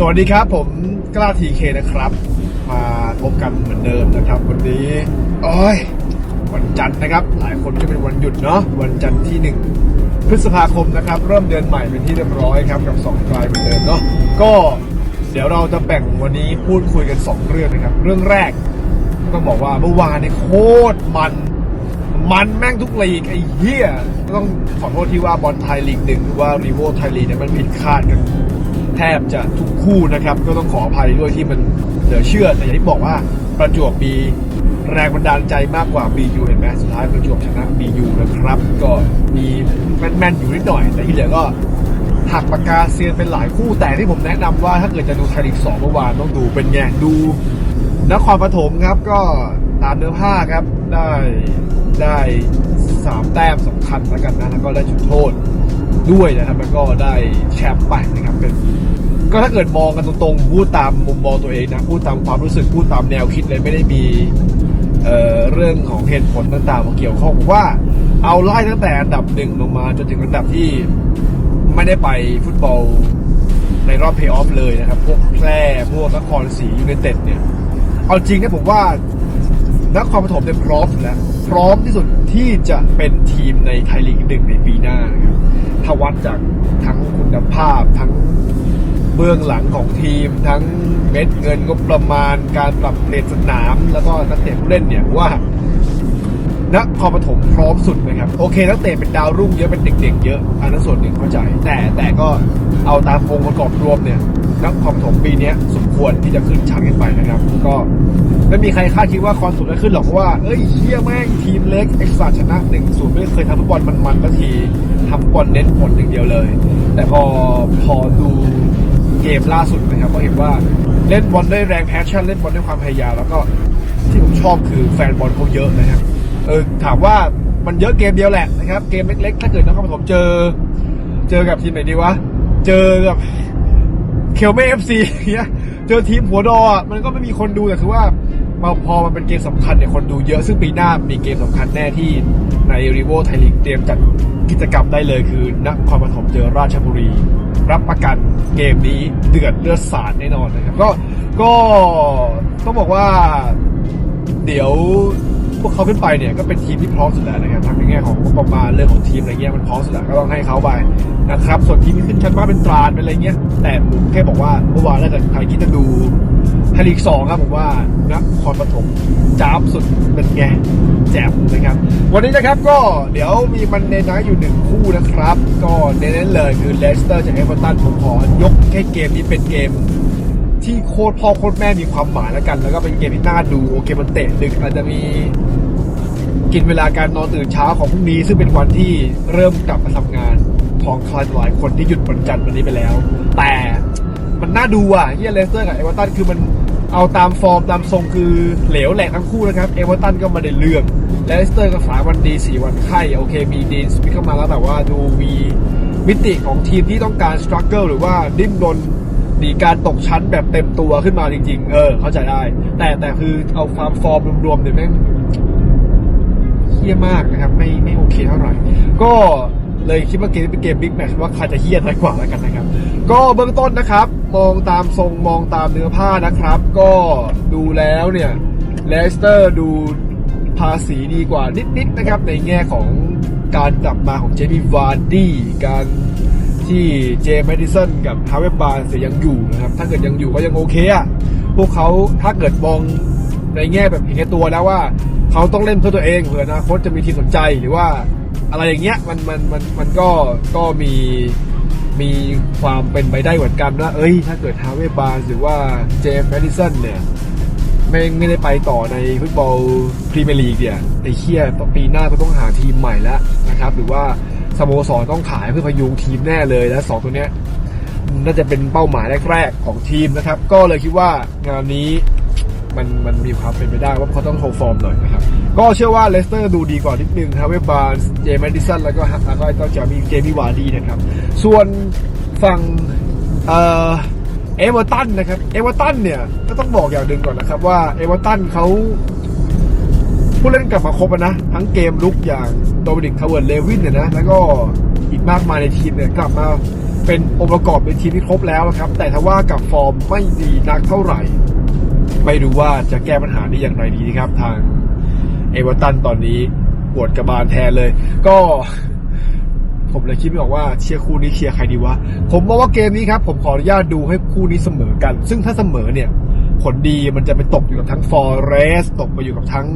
สวัสดีครับผมกล้าทีเคนะครับ มาพบกันเหมือนเดิมนะครับ วันนี้โอ้ยวันจันทร์นะครับ หลายคนก็เป็นวันหยุดเนาะวันจันทร์ที่หนึ่งพฤษภาคมนะครับ เริ่มเดือนใหม่เป็นที่เรียบร้อยครับกับสองกลายเหมือนเดิมเนาะก็เดี๋ยวเราจะแบ่งวันนี้พูดคุยกันสองเรื่องนะครับ เรื่องแรกต้องบอกว่าเมื่อวานนี่โคตรมัน มันแม่งทุกลีกไอ้เหี้ยต้องขอโทษที่ว่าบอลไทยลีกหนึ่งหรือว่ารีโวไทยลีกเนี่ยมันผิดคาดกัน แทบจะทุกคู่นะครับ ก็ต้องขออภัยด้วยที่มันเหลือเชื่อแต่อย่างที่บอกว่าประจวบมีแรงบันดาลใจมากกว่า BU เห็นไหมสุดท้ายประจวบชนะ BU นะครับ ก็มีแม่นๆอยู่นิดหน่อย แต่ที่เหลือก็หักปากกาเซียนเป็นหลายคู่แต่ที่ผมแนะนำว่าถ้าเกิดจะดูไทยลีกสองเมื่อวานต้องดูเป็นไงดูนครปฐมครับก็ตามเนื้อผ้าครับได้ได้สามแต้มสำคัญแล้วกันนะแล้วก็ได้จุดโทษ ด้วยนะครับแล้วก็ได้แชมป์ไปนะครับเป็นก็ถ้าเกิดมองกันตรงๆพูดตามมุมมองตัวเองนะพูดตามความรู้สึกพูดตามแนวคิดเลยไม่ได้มีเเรื่องของเหตุผลต่างๆมาเกี่ยวข้องผมว่าเอาไล่ตั้งแต่อันดับหนึ่งลงมาจนถึงอันดับที่ไม่ได้ไปฟุตบอลในรอบเพย์ออฟเลยนะครับ พวกแพร่พวกนครศรียูไนเต็ดเนี่ย เอาจริงนะผมว่านครปฐมเนี่ยพร้อมแล้ว พร้อมที่สุดที่จะเป็นทีมในไทยลีกหนึ่งในปีหน้าครับ ถ้าวัดจากทั้งคุณภาพทั้งเบื้องหลังของทีม ทั้งเม็ดเงินงบประมาณการปรับเปลี่ยนสนาม แล้วก็นักเตะผู้เล่นเนี่ยว่านครปฐมพร้อมสุดนะครับ โอเคนักเตะเป็นดาวรุ่งเยอะเป็นเด็กๆเยอะ อันนั้นส่วนหนึ่งเข้าใจ แต่แต่ก็เอาตามองค์ประกอบรวมเนี่ยนครปฐมปีนี้สมควรที่จะขึ้นชั้นกันไปนะครับ ก็ไม่มีใครคาดคิดว่าคอนสุดจะขึ้นหรอกเพราะว่าเอ้ยเฮียแม่งทีมเล็กเอ็กซ์ตร้าชนะหนึ่งศูนย์ไม่เคยทำฟุตบอลมันๆสักที บอลเน้นผลอย่างเดียวเลย แต่พอพอดูเกมล่าสุดนะครับก็เห็นว่าเล่นบอลด้วยแรงแพชชั่นเล่นบอลด้วยความพยายามแล้วก็ที่ผมชอบคือแฟนบอลเขาเยอะนะครับเออถามว่ามันเยอะเกมเดียวแหละนะครับ เกมเล็กๆ ถ้าเกิดนครปฐมเจอ เจอกับทีมไหนดีวะ เจอกับเคลเม่เอฟซีเงี้ยเจอทีมหัวดอมันก็ไม่มีคนดูแต่คือว่า พอพอมันเป็นเกมสำคัญเนี่ยคนดูเยอะซึ่งปีหน้ามีเกมสำคัญแน่ที่ในรีโวไทยลีกเตรียมจัดกิจกรรมได้เลยคือนครปฐมเจอราชบุรี รับประกันเกมนี้เดือดเลือดสาดแน่นอนนะครับก็ก็ต้องบอกว่าเดี๋ยวพวกเขาขึ้นไปเนี่ยก็เป็นทีมที่พร้อมสุดแล้วนะครับทั้งในแง่ของงบประมาณเรื่องของทีมอะไรเงี้ยมันพร้อมสุดแล้วก็ต้องให้เขาไปนะครับ ส่วนทีมที่ขึ้นชั้นมาเป็นตราดเป็นอะไรเงี้ยแต่ผมแค่บอกว่าเมื่อวานถ้าเกิดใครคิดจะดู ไทยลีกสองครับผมว่านครปฐมจ้าบสุดเป็นไงแจ่มนะครับ วันนี้นะครับก็เดี๋ยวมีมันในน้อยอยู่หนึ่งคู่นะครับ ก็เน้นเลยคือเลสเตอร์จากเอเวอร์ตันผมขอยกแค่เกมนี้เป็นเกม ที่โคตรพ่อโคตรแม่มีความหมายแล้วกัน แล้วก็เป็นเกมที่น่าดูโอเคมันเตะดึกอาจจะมีกินเวลาการนอนตื่นเช้าของพรุ่งนี้ ซึ่งเป็นวันที่เริ่มกลับมาทำงานของใครหลายคนที่หยุดวันจันทร์วันนี้ไปแล้ว แต่มันน่าดูอะเฮียเลสเตอร์กับเอเวอร์ตันคือมัน เอาตามฟอร์มตามทรงคือเหลวแหลกทั้งคู่นะครับ เอเวอร์ตันก็ไมาได้เรื่องเลสเตอร์ก็สาวันดีสี่วันไข้โอเคมีดีนสมิธเข้ามาแล้วแต่ว่าดูมีมิติของทีมที่ต้องการสครัลเกิลหรือว่าดิ้นรนหนีการตกชั้นแบบเต็มตัวขึ้นมาจริง ๆ เออ เข้าใจได้ แต่แต่คือเอาความฟอร์มรวมๆเนี่ยแม่งเฮี้ยมากนะครับ ไม่ไม่โอเคเท่าไหร่ ก็เลยคิดว่าเกมเป็นเกมบิ๊กแมชว่าใครจะเฮี้ยน้อยกว่าแล้วกันนะครับ ก็เบื้องต้นนะครับมองตามทรงมองตามเนื้อผ้านะครับ ก็ดูแล้วเนี่ยเลสเตอร์ดูภาษีดีกว่านิดๆนะครับ ในแง่ของการกลับมาของเจมี่วาร์ดี้การที่เจมส์ดิสันกับฮาเวบาร์เสียยังอยู่นะครับ ถ้าเกิดยังอยู่ก็ยังโอเคอะพวกเขาถ้าเกิดมองในแง่แบบเห็นแก่ตัวแล้วว่า เขาต้องเล่นเพื่อตัวเองเผื่ออนาคตจะมีทีมสนใจหรือว่าอะไรอย่างเงี้ยมันมันมันมันก็ก็มี มีความเป็นไปได้เหมือนกันว่าเอ้ย ถ้าเกิดฮาเวบาร์หรือว่าเจมส์แมดิสันเนี่ยไม่ไม่ได้ไปต่อในฟุตบอลพรีเมียร์ลีกเนี่ยไอ้เคียต่อปีหน้าก็ต้องหาทีมใหม่แล้วนะครับ หรือว่าสโมสรต้องขายเพื่อพยุงทีมแน่เลยและสองตัวเนี้ยน่าจะเป็นเป้าหมายแรกๆของทีมนะครับ ก็เลยคิดว่างานนี้ มันมันมีความเป็นไปได้ว่าเขาต้องโชว์ฟอร์มหน่อยนะครับ ก็เชื่อว่าเลสเตอร์ดูดีกว่านิดนึงครับเวบบาร์เจมส์ดิสันแล้วก็แล้วก็ต้องจะมีเจมี่วาร์ดีนะครับ ส่วนฝั่งเอ่อเอเวอร์ตันนะครับเอเวอร์ตันเนี่ยก็ต้องบอกอย่างหนึ่งก่อนนะครับว่าเอเวอร์ตันเขาผู้เล่นกลับมาครบนะ ทั้งเกมลุกอย่างโดมินิกทาวเวิร์ดเลวินเนี่ยนะแล้วก็อีกมากมายในทีมเนี่ยกลับมาเป็นองค์ประกอบเป็นทีมที่ครบแล้วนะครับ แต่ถ้าว่ากับฟอร์มไม่ดีนักเท่าไหร่ ไม่รู้ว่าจะแก้ปัญหานี้อย่างไรดีนะครับ ทางเอเวอร์ตันตอนนี้ปวดกระบาลแทนเลย ก็ผมเลยคิดไม่ออกว่าเชียร์คู่นี้เชียร์ใครดีวะ ผมมองว่าเกมนี้ครับ ผมขออนุญาตดูให้คู่นี้เสมอกัน ซึ่งถ้าเสมอเนี่ย ผลดีมันจะไปตกอยู่กับทั้งฟอร์เรสตกไปอยู่กับทั้ง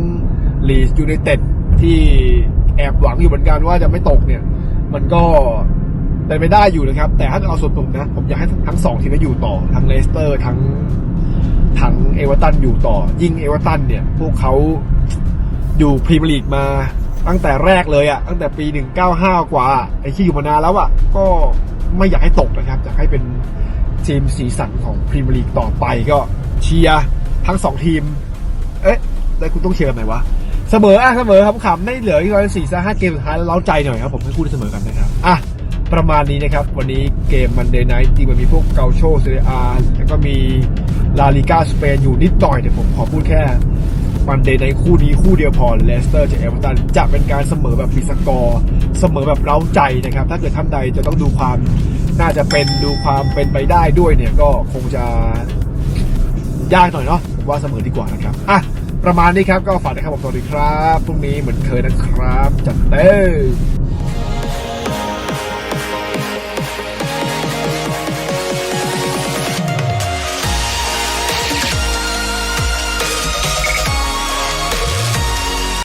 ลีสยูไนเต็ดที่แอบหวังอยู่เหมือนกันว่าจะไม่ตกเนี่ย มันก็เป็นไปได้อยู่นะครับ แต่ถ้าเอาส่วนผมนะ ผมอยากให้ทั้งสองทีมนั้อยู่ต่อ ทั้งเลสเตอร์ทั้งทั้ง เอเวอร์ตันอยู่ต่อ ยิ่งเอเวอร์ตันเนี่ย พวกเขาอยู่พรีเมียร์ลีกมาตั้งแต่แรกเลยอะ่ะตั้งแต่ปี 195 กว่าไอ้ที่อยู่มานานแล้วอะ่ะก็ไม่อยากให้ตกนะครับอยากให้เป็นทีมสีสันของพรีเมียร์ลีกต่อไปก็เชียร์ทั้งสองทีม เอ๊ะแล้วคุณต้องเชียร์กันไหนวะ เสมออะเสมอครับขำได้เหลืออีกระมาณสี่ห้าเกมสุดท้ายแล้วเล้าใจหน่อยครับผมให้คู่ที่เสมอกันนะครับอะ ประมาณนี้นะครับ วันนี้เกมมันเดย์ไนท์จริงมันมีพวกเกาโชเซเรียอาแล้วก็มีลาลิก้าสเปนอยู่นิดหน่อยแต่ผมขอพูดแค่มันเดย์ในคู่นี้คู่เดียวพอเลสเตอร์จะเอเวอร์ตันจะเป็นการเสมอแบบมีสกอร์เสมอแบบเร้าใจนะครับ ถ้าเกิดท่านใดจะต้องดูความน่าจะเป็นดูความเป็นไปได้ด้วยเนี่ยก็คงจะยากหน่อยเนาะผมว่าเสมอดีกว่านะครับอะประมาณนี้ครับก็ฝากนะครับผมสวัสดีครับพรุ่งนี้เหมือนเคยนะครับจัดเต้